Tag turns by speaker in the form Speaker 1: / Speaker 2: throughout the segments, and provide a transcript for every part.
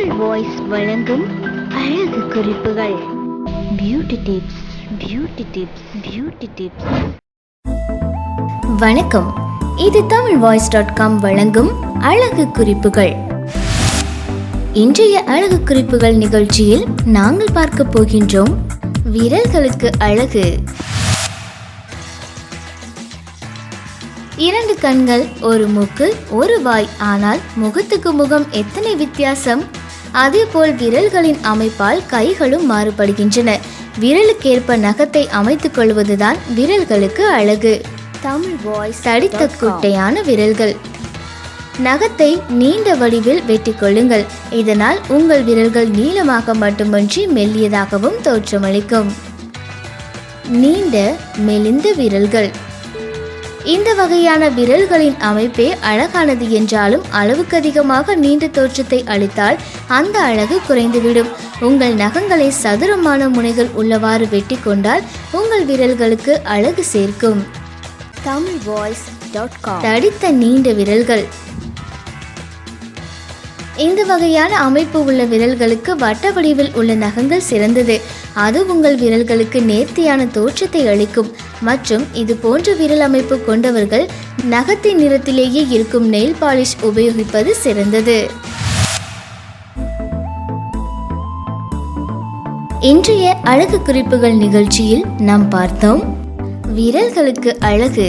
Speaker 1: Tamil voice வழங்கும் அழகு குறிப்புகள். Beauty tips beauty tips beauty tips வணக்கம். இது தமிழ் வாய்ஸ் டாட் காம் வழங்கும் அழகு குறிப்புகள். இன்றைய அழகு குறிப்புகள் நிகழ்ச்சியில் நாங்கள் பார்க்க போகின்றோம் விரல்களுக்கு அழகு. இரண்டு கண்கள் ஒரு மூக்கு ஒரு வாய் ஆனால் முகத்துக்கு முகம் எத்தனை வித்தியாசம்? அதேபோல் விரல்களின் அமைப்பால் கைகளும் மாறுபடுகின்றன. விரலுக்கேற்ப நகத்தை அமைத்துக் கொள்வதுதான் விரல்களுக்கு அழகு. தமிழ் வாய்ஸ் தடித்த குட்டையான விரல்கள். நகத்தை நீண்ட வடிவில் வெட்டிக் கொள்ளுங்கள். இதனால் உங்கள் விரல்கள் நீளமாக மட்டுமன்றி மெல்லியதாகவும் தோற்றமளிக்கும். நீண்ட மெலிந்த விரல்கள். இந்த வகையான விரல்களின் அமைப்பே அழகானது என்றாலும் அளவுக்கு அதிகமாக நீண்ட தோற்றத்தை அளித்தால் அந்த அழகு குறைந்துவிடும். உங்கள் நகங்களை சதுரமான முனைகள் உள்ளவாறு வெட்டி கொண்டால் உங்கள் விரல்களுக்கு அழகு சேர்க்கும். Tamil voice dot com. தடித்த நீண்ட விரல்கள். இந்த வகையான அமைப்பு உள்ள விரல்களுக்கு வட்ட வடிவில் உள்ள நகங்கள் சிறந்தது. அது உங்கள் விரல்களுக்கு நேர்த்தியான தோற்றத்தை அளிக்கும். மற்றும் இது போன்ற விரல் அமைப்பு கொண்டவர்கள் நகத்தின் நிறத்திலேயே இருக்கும் நெயில் பாலிஷ் உபயோகிப்பது சிறந்தது. இன்றைய அழகு குறிப்புகள் நிகழ்ச்சியில் நாம் பார்த்தோம். விரல்களுக்கு அழகு.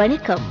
Speaker 1: வணக்கம்.